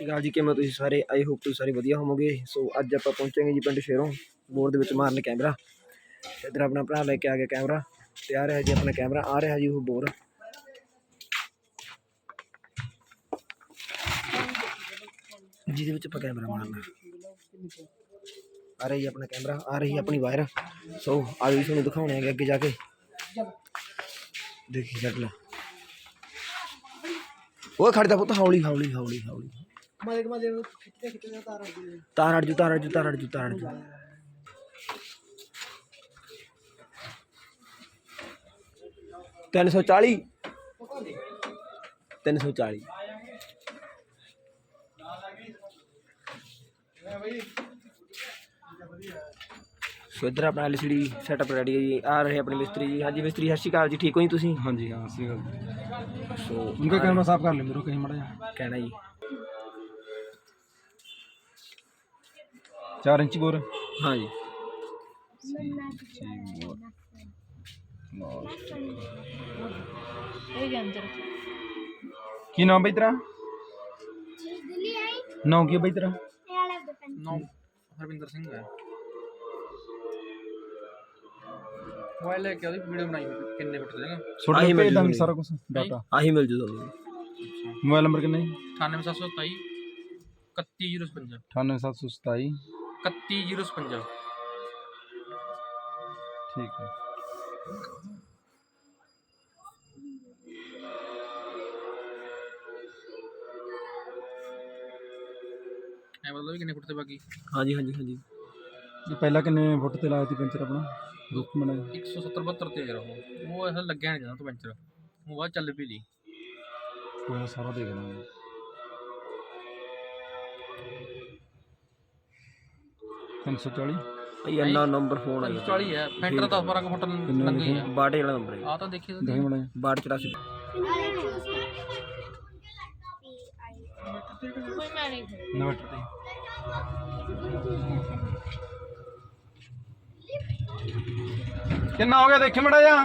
ਸਤਿ ਸ਼੍ਰੀ ਜੀ, ਕਿਵੇਂ ਤੁਸੀਂ ਸਾਰੇ? ਆਈ ਹੋਪ ਤੁਸੀਂ ਸਾਰੇ ਵਧੀਆ ਹੋਵੋਗੇ। ਸੋ ਅੱਜ ਆਪਾਂ ਪਹੁੰਚਾਂਗੇ ਜੀ ਪਿੰਡ ਸ਼ੇਰੋਂ ਬੋਰ ਦੇ ਵਿੱਚ ਮਾਰਨ ਕੈਮਰਾ। ਇੱਧਰ ਆਪਣਾ ਭਰਾ ਲੈ ਕੇ ਆ ਗਿਆ ਕੈਮਰਾ। ਤੇ ਆ ਰਿਹਾ ਜੀ ਆਪਣਾ ਕੈਮਰਾ, ਆ ਰਿਹਾ ਜੀ ਉਹ ਬੋਰ। ਜਿਹਦੇ ਵਿੱਚ ਆਪਾਂ ਕੈਮਰਾ ਮਾਰਨਾ। ਆ ਰਹੀ ਆਪਣਾ ਕੈਮਰਾ, ਆ ਰਹੀ ਆਪਣੀ ਵਾਇਰ। ਸੋ ਆ ਵੀ ਤੁਹਾਨੂੰ ਦਿਖਾਉਣੇ ਹੈਗੇ ਅੱਗੇ ਜਾ ਕੇ। ਦੇਖੀ ਜੱਟ ਲਾ। ਉਹ ਖੜਦਾ ਪੁੱਤ, ਹੌਲੀ ਹੌਲੀ ਹੌਲੀ ਹੌਲੀ। ਮਾਦੇ ਮਾਦੇ ਖਿੱਚਦੇ ਖਿੱਚਦੇ ਤਾਰ ਅੜ ਗਈ ਤਾਰ ਅੜ ਜੂ ਤਾਰ ਅੜ ਜੂ ਤਾਰ ਅੜ ਜੂ ਤਾਰ ਅੜ ਜੂ ਤਿੰਨ ਸੌ ਚਾਲੀ ਤਿੰਨ ਸੌ ਚਾਲੀ ਸੋ ਇੱਧਰ ਆਪਣਾ ਐਲਸੀਡੀ ਸੈਟਅਪ ਰੈਡੀ ਹੈ ਜੀ ਆ ਰਹੇ ਆਪਣੇ ਮਿਸਤਰੀ ਜੀ ਹਾਂਜੀ ਮਿਸਤਰੀ ਸਤਿ ਸ਼੍ਰੀ ਅਕਾਲ ਜੀ ਠੀਕ ਹੋ ਜੀ ਤੁਸੀਂ हाँ जी हाँ सही गल ਸੋ उनका कैमरा साफ कर ले मेरे को कहीं मड़ा जा ਕਹਿਣਾ ਜੀ 4 ਇੰਚ ਗੋਰ? ਹਾਂ ਜੀ ਕੀ ਨਾਮ ਬਈ ਤੇਰਾ? ਨਾਮ ਕੀ ਬਈ ਤੇਰਾ? ਨਾਮ ਹਰਵਿੰਦਰ ਸਿੰਘ ਹੈ। ਮੋਬਾਈਲ ਲੈ ਕੇ ਉਹਦੀ ਵੀਡੀਓ ਬਣਾਈ ਹੋਈ, ਕਿੰਨੇ ਫੁੱਟ ਦੇਗਾ ਛੋਟਾ ਆਹੀ ਮਿਲ ਭੇਜ ਦਾਂਗੇ ਜੂ ਸਾਰਾ ਕੁਝ ਡਾਟਾ ਆਹੀ ਮਿਲ ਜੂ ਤੁਹਾਨੂੰ। ਮੋਬਾਈਲ ਨੰਬਰ ਕਿੰਨਾ ਹੈ 98727 31055 98727 31056 ਕਿੰਨੇ ਫੁੱਟ ਤੇ ਪਹਿਲਾਂ ਕਿੰਨੇ ਲਾਇਆ ਸੀ ਪੈਂਚਰ ਆਪਣਾ? ਦੁੱਖ ਮਣਾ 170 72 ਤੇ ਰਹੋ ਉਹ। ਐਸਾ ਲੱਗਿਆ ਨਹੀਂ ਜਾਂਦਾ ਪੈਂਚਰ। ਉਹ ਬਾਅਦ ਚੱਲ ਵੀ ਲਈ। ਉਹ ਸਾਰਾ ਦੇਖ ਲਾਂਗੇ। 340 ਭਾਈ ਇੰਨਾ ਨੰਬਰ ਫੋਨ ਹੈ 40 ਹੈ। ਫੈਂਟਰ 10 12 ਫੁੱਟ ਲੰਗੀ ਹੈ ਬਾਟੇ ਵਾਲਾ ਨੰਬਰ ਆ ਤਾਂ ਦੇਖੀ ਤੁਸੀਂ। ਬਾਟ 84 ਕੋਈ ਮੈਂ ਨਹੀਂ ਨਵਟ ਤੇ ਕਿੰਨਾ ਹੋ ਗਿਆ ਦੇਖੀ ਮੜਾ ਜਾ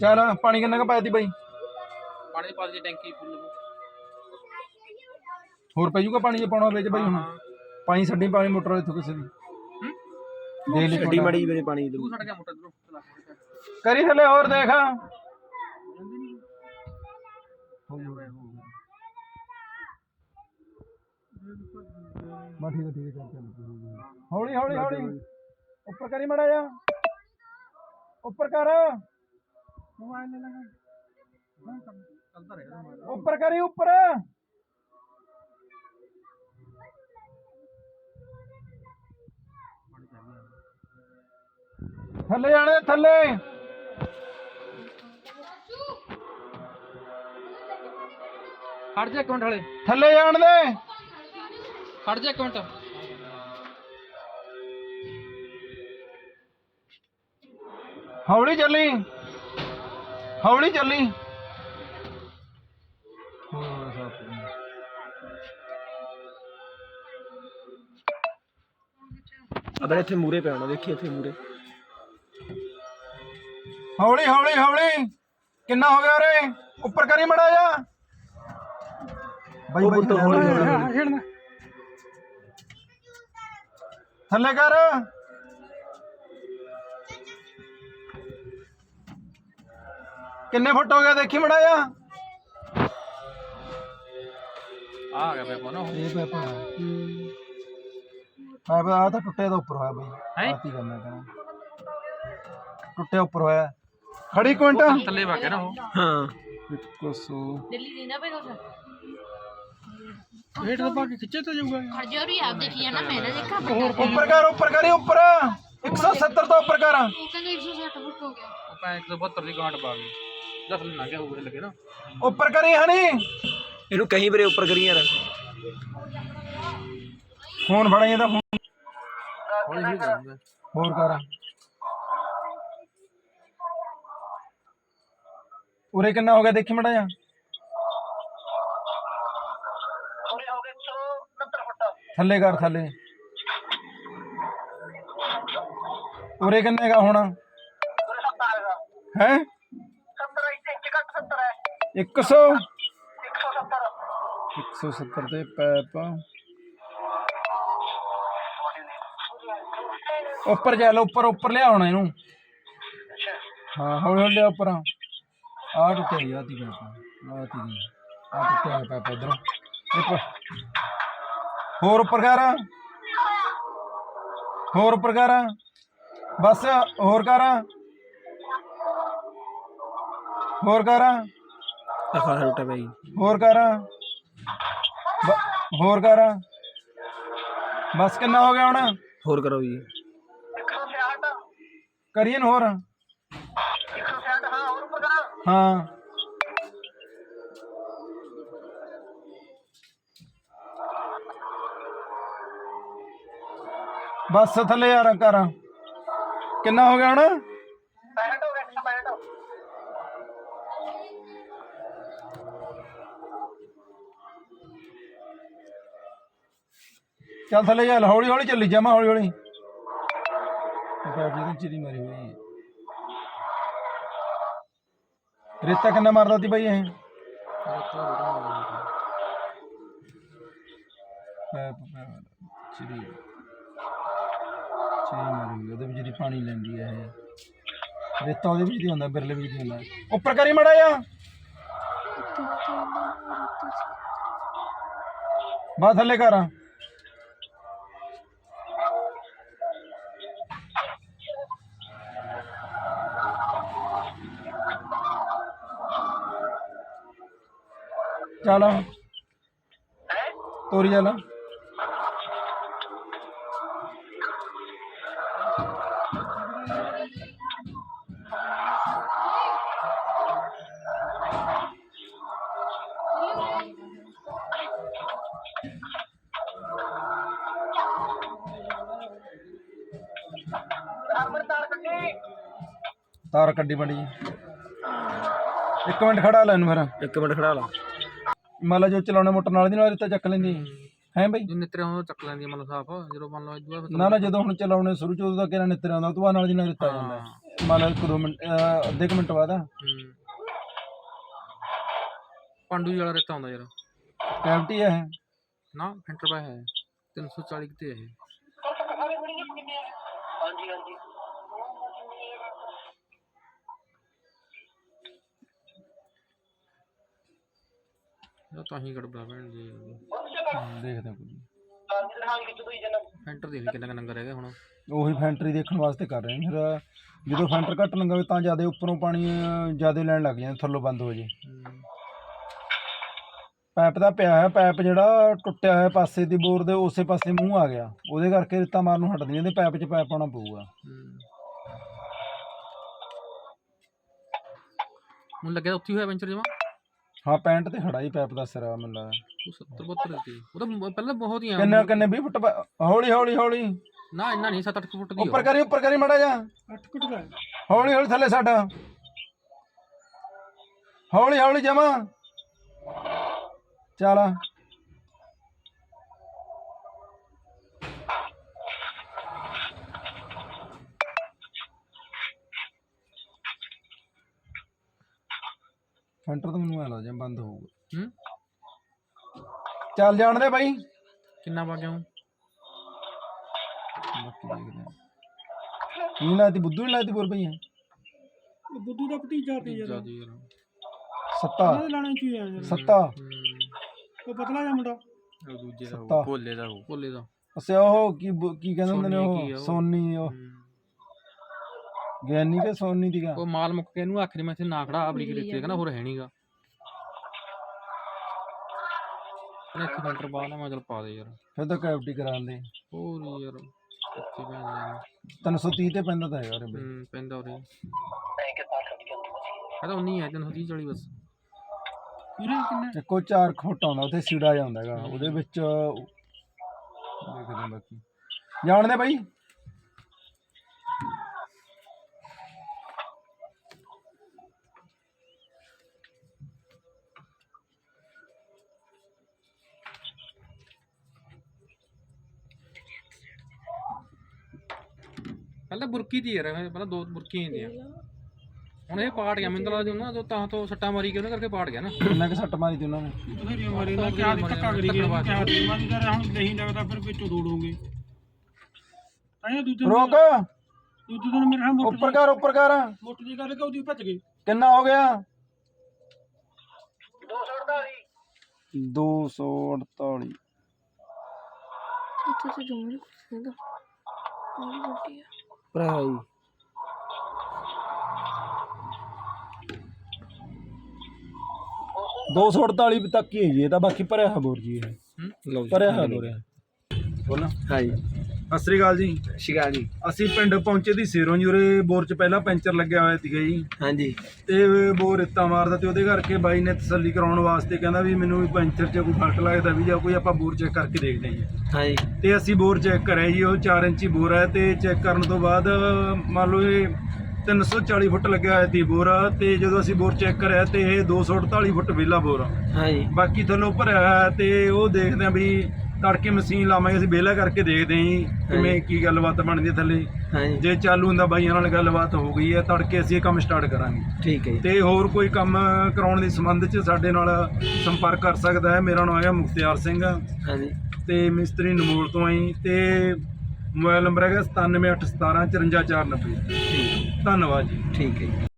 ਚਲ ਪਾਣੀ ਕਿੰਨਾ ਕ ਪਾਇਦੀ ਬਾਈ? ਪਾਣੀ ਦੀ ਪਾ ਦੀ ਟੈਂਕੀ ਫੁੱਲ ਹੋਰ ਪੈ ਜੂਗਾ ਪਾਣੀ ਜੇ ਪਾਉਣਾ ਵਿੱਚ ਬਾਈ ਹੁਣ। ਪਾਣੀ ਛੱਡੀ ਪਾਣੀ ਮੋਟਰ ਇੱਥੋਂ ਕਿਸੇ ਦੀ। ਦੇਖ ਲਈ ਛੱਡੀ ਮੜੀ ਮੇਰੇ ਪਾਣੀ ਦੀ। ਤੂੰ ਛੱਡ ਗਿਆ ਮੋਟਰ ਇਧਰੋਂ ਕਰੀ ਥੱਲੇ ਹੋਰ ਦੇਖ। ਬਾ ਠੀਕ ਹੈ ਠੀਕ ਹੈ ਚੱਲ ਚੱਲ ਹੌਲੀ ਹੌਲੀ ਹੌਲੀ। ਉੱਪਰ ਕਰੀ ਮੜਾ ਜਾ ਉੱਪਰ ਕਰ। ਮੋਬਾਈਲ ਲੈ ਰਹੇਗਾ ਉੱਪਰ ਕਰੀ ਉੱਪਰ। ਥੱਲੇ ਜਾਣੇ ਥੱਲੇ। ਖੜ ਜਾ ਇੱਕ ਮਿੰਟ ਹਲੇ। ਥੱਲੇ ਜਾਣ ਦੇ। ਖੜ ਜਾ ਇੱਕ ਮਿੰਟ। ਹੌਲੀ ਚੱਲੀ। ਹੌਲੀ ਚੱਲੀ। ਅਬੇ ਇੱਥੇ ਮੂਰੇ ਪਿਆਉਣਾ ਦੇਖੀ ਇੱਥੇ ਮੂਰੇ। ਹੌਲੀ ਹੌਲੀ ਹੌਲੀ। ਕਿੰਨਾ ਹੋ ਗਿਆ ਉਰੇ? ਉੱਪਰ ਕਰੀ ਮੜਾ ਜਾ। ਬਾਈ ਬਾਈ ਉੱਪਰ ਹੌਲੀ ਹੌਲੀ ਥੱਲੇ ਕਰ। ਕਿੰਨੇ ਫੁੱਟ ਹੋ ਗਿਆ ਦੇਖੀ ਮੜਾ ਜਾ। ਆ ਗਿਆ ਬੇਪਾ ਨਾ ਇਹ ਪੈਪਾ ਹਾਂ ਬਈ ਆ ਤਾਂ ਟੁੱਟੇ ਦਾ ਉੱਪਰ ਹੋਇਆ ਬਈ। ਹੈਂ? ਆਤੀ ਕਰਨਾ ਕਹਿਣਾ ਟੁੱਟਿਆ ਉੱਪਰ ਹੋਇਆ। ਖੜੀ ਕੁਇੰਟ ਥੱਲੇ ਵਗ ਗਿਆ ਨਾ ਉਹ। ਹਾਂ। ਇੱਕੋ ਸੌ। ਦਿੱਲੀ ਦੀ ਨਾ ਪਈ ਕੁਛ ਹੇਠ ਦਾ ਪਾ ਕੇ ਖਿੱਚੇ ਤਾਂ ਜਾਊਗਾ। ਖੜ ਜਾ ਰਹੀ ਆਪ ਦੇਖੀ ਨਾ ਮੈਂ ਨਾ ਦੇਖਾ ਉੱਪਰ ਕਰ ਉੱਪਰ ਕਰੀ ਉੱਪਰ। 170 ਤੋਂ ਉੱਪਰ ਕਰ। ਉਹ ਕਹਿੰਦਾ 160 ਫੁੱਟ ਹੋ ਗਿਆ। ਉਹ ਪੈ 172 ਦੀ ਗਾਂਟ ਪਾ ਗਈ ਦਸ ਨਾ ਗਿਆ ਹੋਊਗਾ ਲੱਗੇ ਨਾ। ਉੱਪਰ ਕਰੀ ਹਣੀ ਇਹਨੂੰ ਕਹੀਂ ਬਰੇ ਉੱਪਰ ਕਰੀ ਯਾਰ। ਫੋਨ ਫੜਾ ਇਹਦਾ ਫੋਨ। ਹੋਰ ਕਰ। ਉਰੇ ਕਿੰਨਾ ਹੋ ਗਿਆ ਦੇਖੀ ਮੜਾ ਜਾ ਥੱਲੇ ਕਰ ਥੱਲੇ। ਉਰੇ ਕਿੰਨੇ ਦਾ ਹੋਣਾ? ਹੈ? 100 170 ਤੇ ਪੈਪ। ਉੱਪਰ ਜਾ ਲਓ ਉੱਪਰ ਉੱਪਰ ਲਿਆਉਣਾ ਇਹਨੂੰ। ਹਾਂ ਹੌਲੀ ਹੌਲੀ ਲਿਆ ਉੱਪਰ। ਆ ਟੁੱਟਿਆ ਜੀ ਆਹ ਤੀ ਪੈਪ ਆ ਤੀ ਜੀ ਆ ਟੁੱਟਿਆ ਹੋਇਆ ਪੈਪ ਇਧਰ। ਉੱਪਰ। ਹੋਰ ਉੱਪਰ ਕਰ। ਹੋਰ ਉੱਪਰ ਕਰ। ਬਸ ਹੋਰ ਕਰ। ਹੋਰ ਕਰ। ਅਖਾ ਰੋਟਾ ਭਾਈ ਹੋਰ ਕਰ। ਹੋਰ ਕਰ। ਬਸ ਕਿੰਨਾ ਹੋ ਗਿਆ ਹੁਣ? ਹੋਰ ਕਰੋ ਜੀ। ਕਰੀਏ ਨਾ ਹੋਰ? ਹਾਂ। ਬਸ ਥੱਲੇ ਯਾਰ ਕਰ ਕਿੰਨਾ ਹੋ ਗਿਆ ਹੁਣ? ਚੱਲ ਥੱਲੇ ਚੱਲ ਹੌਲੀ ਹੌਲੀ ਚੱਲੀ ਜਾਮਾ ਹੌਲੀ ਹੌਲੀ ਕਾਫੀ ਦੀ ਚਿਰੀ ਮਾਰੀ ਹੋਈ ਹੈ। ਰੇਤਾ ਕਿੰਨਾ ਮਾਰਦਾ ਸੀ ਬਾਈ ਇਹ? ਚਿਰੀ। ਚਿਰੀ ਮਾਰੀ ਉਹਦੇ ਵਿੱਚ ਦੀ ਪਾਣੀ ਲੈਂਦੀ ਹੈ ਇਹ। ਰੇਤਾ ਉਹਦੇ ਵਿੱਚ ਦੀ ਹੁੰਦਾ, ਬਿਰਲੇ ਵਿੱਚ ਦੀ ਹੁੰਦਾ। ਉੱਪਰ ਕਰੀ ਮੜਾ ਜਾ ਬਾ ਥੱਲੇ ਕਰ। ਚੱਲ। ਤੋਰੀ ਚੱਲ। ਤਾਰ ਕੱਢੀ ਬੜੀ ਇੱਕ ਮਿੰਟ ਖੜਾ ਲੈ ਇਹਨੂੰ ਫਿਰ। ਇੱਕ ਮਿੰਟ ਖੜਾ ਲਾ। ਮੰਨ ਲਾ ਜੋ ਚਲਾਉਣੇ ਮੋਟਰ ਨਾਲ ਦੀ ਨਾਲ ਰੇਤਾ ਚੱਕ ਲੈਂਦੀ ਹੈ। ਬਈ? ਜੇ ਨਿਤਰੇ ਹੁਣ ਚੱਕ ਲੈਂਦੀ ਮਤਲਬ ਸਾਫ਼ ਜਦੋਂ ਮੰਨ ਲਓ ਇਦੋਂ ਨਾ ਨਾ ਜਦੋਂ ਹੁਣ ਚਲਾਉਣੇ ਸ਼ੁਰੂ ਚ ਉਦੋਂ ਤਾਂ ਕਿਹੜਾ ਨਿੱਤਰ ਆਉਂਦਾ ਉਹ ਤੋਂ ਨਾਲ ਦੀ ਨਾਲ ਆ ਜਾਂਦਾ। ਹੈ। ਮੰਨ ਲਾ ਇੱਕ ਦੋ ਮਿੰਟ ਅਹ ਅੱਧੇ ਕੁ ਮਿੰਟ ਬਾਅਦ ਹੂੰ। ਪਾਂਡੂ ਵਾਲਾ ਰੇਤਾ ਹੁੰਦਾ ਯਾਰ। ਕੈਵਟੀ ਹੈ ਇਹ। ਨਾ ਫੈਂਟਰ ਪਾ ਹੈ। 340 ਕਿਤੇ ਇਹ। ਤਾਂ ਹੀ ਗੜਬੜਾ ਭੈਣ ਜੀ। ਦੇਖਦੇ ਹਾਂ ਕੋਈ ਫੈਂਟਰ ਦੇਖ ਕਿੰਨਾ ਕੁ ਨੰਗਾ ਰਹਿ ਗਿਆ ਹੁਣ। ਉਹੀ ਫੈਂਟਰੀ ਦੇਖਣ ਵਾਸਤੇ ਕਰ ਰਹੇ ਹਾਂ ਫਿਰ ਜਦੋਂ ਫੈਂਟਰ ਘੱਟ ਲੰਗਾਵੇ ਤਾਂ ਜ਼ਿਆਦਾ ਉੱਪਰੋਂ ਪਾਣੀ ਜ਼ਿਆਦਾ ਲੈਣ ਲੱਗ ਜਾਂਦਾ ਥੱਲੋਂ ਬੰਦ ਹੋ ਜੇ। ਹੂੰ। ਪਾਈਪ ਦਾ ਪਿਆ ਹੈ ਪਾਈਪ ਜਿਹੜਾ ਟੁੱਟਿਆ ਹੋਇਆ ਪਾਸੇ ਦੀ ਬੋਰ ਦੇ ਉਸੇ ਪਾਸੇ ਮੂੰਹ ਆ ਗਿਆ। ਉਹਦੇ ਕਰਕੇ ਰੇਤਾ ਮਾਰਨ ਨੂੰ ਹਟਦੀ ਨਹੀਂ ਤੇ ਪਾਈਪ 'ਚ ਪਾਈਪ ਪਾਉਣਾ ਪਊਗਾ। ਹੂੰ। ਹੁਣ ਲੱਗਿਆ ਉੱਥੇ ਹੀ ਹੋਇਆ ਪੈਂਚਰ ਜਮਾ? ਹਾਂ ਪੈਂਟ ਤੇ ਖੜਾ ਹੀ ਪਾਈਪ ਦਾ ਸਿਰਾ ਮੈਨੂੰ ਲੱਗਦਾ। ਉਹ 70 72 ਸੀ ਉਹ ਤਾਂ ਮ- ਪਹਿਲਾਂ ਬਹੁਤ ਹੀ ਆ ਕਿੰਨੇ ਕਿੰਨੇ 20 ਫੁੱਟ ਪਾ- ਹੌਲੀ ਹੌਲੀ ਹੌਲੀ। ਨਾ ਇੰਨਾ ਨਹੀਂ 7-8 ਫੁੱਟ ਦੀ ਉੱਪਰ ਕਰੀ ਉੱਪਰ ਕਰੀ ਮੜਾ ਜਾ 8 ਫੁੱਟ ਦਾ ਹੌਲੀ ਹੌਲੀ ਥੱਲੇ ਛੱਡ। ਹੌਲੀ ਹੌਲੀ ਜਮਾ। ਚੱਲ। ਫੈਂਟਰ ਤਾਂ ਮੈਨੂੰ ਐ ਲੱਗਦਾ ਜਿਵੇਂ ਬੰਦ ਹੋਊਗਾ। ਹੂੰ? ਚੱਲ ਜਾਣ ਦੇ ਬਾਈ। ਕਿੰਨਾ ਪਾ ਗਿਆ ਹੂੰ ਬਾਕੀ ਦੇਖਦੇ ਹਾਂ। ਕੀ ਲਾਤੀ ਬੁੱਧੂ ਨੇ ਲਾਤੀ ਬੋਲ ਪਈ ਹੈ। ਬੁੱਧੂ ਦਾ ਭਤੀਜਾ ਤੇ ਯਾਰ। ਜ਼ਿਆਦਾ ਯਾਰ। ਸੱਤਾ। ਲਾਣੇ ਚ ਹੀ ਆ ਯਾਰ। ਸੱਤਾ। ਉਹ ਪਤਲਾ ਜਿਹਾ ਮੁੰਡਾ। ਉਹ ਦੂਜੇ ਦਾ ਸੱਤਾ। ਹੋਊ, ਭੋਲੇ ਦਾ ਹੋਊ ਭੋਲੇ ਦਾ ਅਸੇ ਉਹ ਕੀ ਬ- ਕੀ ਕਹਿੰਦੇ ਹੁੰਦੇ ਨੇ ਸੋਨੀ ਕੀ ਆ ਉਹ ਉਹ? ਸੋਨੀ ਉਹ। ਹੂੰ। ਗਿਆਨੀ ਕੇ ਸੋਨੀ ਦੀਗਾ ਉਹ ਮਾਲ ਮੁੱਕ ਕੇ ਇਹਨੂੰ ਆਖਰੀ ਮੈਂ ਇੱਥੇ ਨਾ ਖੜਾ ਆਪਣੀ ਕਿਤੇ ਤੇ ਕਹਿੰਦਾ ਹੋਰ ਹੈ ਨਹੀਂਗਾ। ਇਹਨੇ ਇੱਕ ਪਾ ਲੈ ਮੈਂ ਚਲ ਪਾ ਦੇ ਯਾਰ। ਫਿਰ ਤਾਂ ਕੈਵਟੀ ਕਰਾਉਂਦੇ ਹੋਰ ਯਾਰ ਕਿੱਥੇ ਭੈਣ ਜਾਣਾ 330 ਤੇ ਪੈਂਦਾ ਤਾਂ ਹੈਗਾ ਰੇ ਹੂੰ ਪੈਂਦਾ ਉਰੇ ਇਹ ਤਾਂ ਉਨੀ ਹੈ 330 40 ਬਸ। ਪੂਰੇ ਕਿੰਨੇ? ਇੱਕੋ ਚਾਰ ਖੋਟ ਆਉਂਦਾ ਉੱਥੇ ਸੀੜਾ ਜਾਂਦਾ ਹੈਗਾ ਉਹਦੇ ਵਿੱਚ ਦੇਖਦੇ ਹਾਂ ਬਾਕੀ। ਜਾਣਦੇ ਬਾਈ? ਪਹਿਲਾਂ ਬੁਰਕੀ ਦੀ ਯਾਰ ਇਹ ਪਹਿਲਾਂ ਦੋ ਬੁਰਕੀਆਂ ਹੁੰਦੀਆਂ। ਹੁਣ ਇਹ ਪਾਟ ਗਿਆ ਮੈਨੂੰ ਤਾਂ ਲੱਗਦਾ ਉਹਨਾਂ ਤੋਂ ਤਾਂ ਤੋਂ ਸੱਟਾਂ ਮਾਰੀ ਕੇ ਉਹਨੇ ਕਰਕੇ ਪਾਟ ਗਿਆ ਨਾ। ਕਿੰਨਾ ਕਿ ਸੱਟ ਮਾਰੀ ਤੀ ਉਹਨਾਂ ਨੇ? ਬਥੇਰੀਆਂ ਮਾਰੇ ਨਾ ਕਿਹਾ ਦੀ ਧੱਕਾ ਕਰੀ ਗਏ ਕਿਹਾ ਦੀ ਮੈਂ ਕਰ ਹੁਣ ਨਹੀਂ ਲੱਗਦਾ ਫਿਰ ਵਿੱਚੋਂ ਤੋੜੋਗੇ ਆਇਆ ਦੂਜੇ ਦਿਨ- ਰੋਕ ਦੂਜੇ ਦਿਨ ਮੇਰੇ ਨਾਲ ਮੋਟਰ ਉੱਪਰ ਕਰ ਉੱਪਰ ਕਰ। ਮੋਟਰ ਦੀ ਗੱਲ ਕਹੂਦੀ ਭੱਜ ਗਏ। ਕਿੰਨਾ ਹੋ ਗਿਆ? 248 ਇੱਥੇ ਤੇ ਜੁਮਲੇ ਕੁਛ ਨਹੀਂ ਆ। ਭਰਾ ਜੀ। ਦੋ ਸੌ ਅੜਤਾਲੀ ਤੱਕ ਹੀ ਹੈ ਜੀ ਇਹ ਤਾਂ ਬਾਕੀ ਭਰਿਆ ਹੈ ਬੋਰ ਜੀ ਇਹ। ਲਓ ਭਰਿਆ ਹੈ ਬੋਰ ਬੋਲਾਂ। ਹਾਂਜੀ ਸਤਿ ਸ੍ਰੀ ਅਕਾਲ ਜੀ। ਸ਼ਿਕਾ ਜੀ। ਅਸੀਂ ਪਿੰਡ ਪਹੁੰਚੇ ਦੀ ਸੇਰੋਂ ਜੀ ਉਰੇ ਬੋਰ 'ਚ ਪਹਿਲਾਂ ਪੈਂਚਰ ਲੱਗਿਆ ਹੋਇਆ ਸੀਗਾ ਜੀ। ਹਾਂਜੀ। ਤੇ ਬੋਰ ਇੱਟਾਂ ਮਾਰਦਾ ਤੇ ਉਹਦੇ ਕਰਕੇ ਬਾਈ ਨੇ ਤਸੱਲੀ ਕਰਾਉਣ ਵਾਸਤੇ ਕਹਿੰਦਾ ਵੀ ਮੈਨੂੰ ਵੀ ਪੈਂਚਰ 'ਚ ਕੋਈ ਫਲਟ ਲੱਗਦਾ ਵੀ ਜਾਂ ਕੋਈ ਆਪਾਂ ਬੋਰ ਚੈੱਕ ਕਰਕੇ ਦੇਖਦੇ ਹਾਂ ਜੀ। ਹਾਂਜੀ। ਤੇ ਅਸੀਂ ਬੋਰ ਚੈੱਕ ਕਰਿਆ ਜੀ ਉਹ 4 ਇੰਚੀ ਬੋਰ ਹੈ ਤੇ ਚੈੱਕ ਕਰਨ ਤੋਂ ਬਾਅਦ ਮੰਨ ਲਓ ਇਹ 340 ਫੁੱਟ ਲੱਗਿਆ ਹੋਇਆ ਸੀ ਬੋਰ ਤੇ ਜਦੋਂ ਅਸੀਂ ਬੋਰ ਚੈੱਕ ਕਰਿਆ ਤੇ ਇਹ 248 ਫੁੱਟ ਵਿਹਲਾ ਬੋਰ ਹਾਂਜੀ। ਬਾਕੀ ਥੱਲੋਂ ਭਰਿਆ ਹੋਇਆ ਤੇ ਉਹ ਦੇਖਦੇ ਆ ਵੀ ਤੜਕੇ ਮਸ਼ੀਨ ਲਾਵਾਂਗੇ ਅਸੀਂ ਵਿਹਲਾ ਕਰਕੇ ਦੇਖਦੇ ਆਂ ਜੀ ਕਿਵੇਂ ਕੀ ਗੱਲਬਾਤ ਬਣਦੀ ਹੈ ਥੱਲੇ। ਹਾਂਜੀ। ਜੇ ਚਾਲੂ ਹੁੰਦਾ ਬਾਈਆਂ ਨਾਲ ਗੱਲਬਾਤ ਹੋ ਗਈ ਹੈ ਤੜਕੇ ਅਸੀਂ ਇਹ ਕੰਮ ਸਟਾਰਟ ਕਰਾਂਗੇ। ਠੀਕ ਹੈ ਜੀ। ਤੇ ਹੋਰ ਕੋਈ ਕੰਮ ਕਰਾਉਣ ਦੇ ਸੰਬੰਧ 'ਚ ਸਾਡੇ ਨਾਲ ਸੰਪਰਕ ਕਰ ਸਕਦਾ ਹੈ। ਮੇਰਾ ਨਾਮ ਹੈ ਮੁਖਤਿਆਰ ਸਿੰਘ। ਹਾਂਜੀ। ਤੇ ਮਿਸਤਰੀ ਨਮੂਲ ਤੋਂ ਆਈ ਤੇ ਮੋਬਾਈਲ ਨੰਬਰ ਹੈਗਾ 9781175490 ਠੀਕ ਧੰਨਵਾਦ ਜੀ। ਠੀਕ ਹੈ ਜੀ।